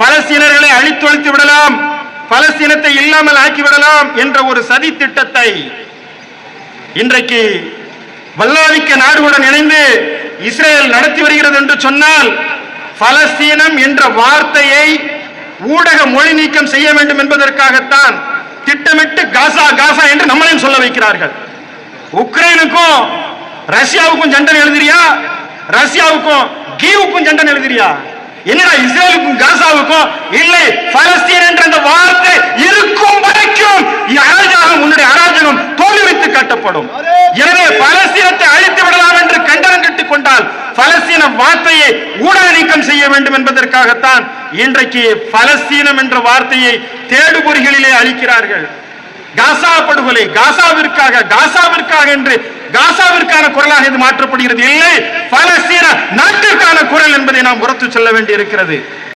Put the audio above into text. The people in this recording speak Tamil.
பலஸ்தீனர்களை அழித்தொழித்து விடலாம் பலஸ்தீனத்தை இல்லாமல் ஆக்கிவிடலாம் என்ற ஒரு சதி திட்டத்தை இன்றைக்கு வல்லாதிக்க நாடுகளுடன் இணைந்து இஸ்ரேல் நடத்தி வருகிறது என்று சொன்னால் பலஸ்தீனம் என்ற வார்த்தையை ஊடக மொழி நீக்கம் செய்ய வேண்டும் என்பதற்காகத்தான் திட்டமிட்டு காசா காசா என்று நம்மளையும் சொல்ல வைக்கிறார்கள். உக்ரைனுக்கும் ரஷ்யாவுக்கும் ஜண்டன் எழுதுறியா? ரஷ்யாவுக்கும் கீவுக்கும் ஜண்டன் எழுதுறியா? என்னடா இஸ்ரேலுக்கும் காசாவுக்கும் இல்லை பலஸ்தீன் என்ற அந்த வார்த்தை இருக்கும் வரைக்கும் அராஜகம் உன்னுடைய அராஜகம் தோல்வித்து கட்டப்படும். எனவே பலஸ்தீனத்தை அழித்து விடலாம் என்று கண்டனம் கட்டிக் கொண்டால் பலஸ்தீன வார்த்தையை ஊடக நீக்கம் செய்ய வேண்டும் என்பதற்காகத்தான் இன்றைக்கு பலஸ்தீனம் என்ற வார்த்தையை தேடுபொறிகளிலே அளிக்கிறார்கள் காசா படுகொலை காசாவிற்காக காசாவிற்காக என்று காசாவிற்கான குரலாக இது மாற்றப்படுகிறது. இல்லை பலஸ்தீன நாம் உரத்து சொல்ல வேண்டி இருக்கிறது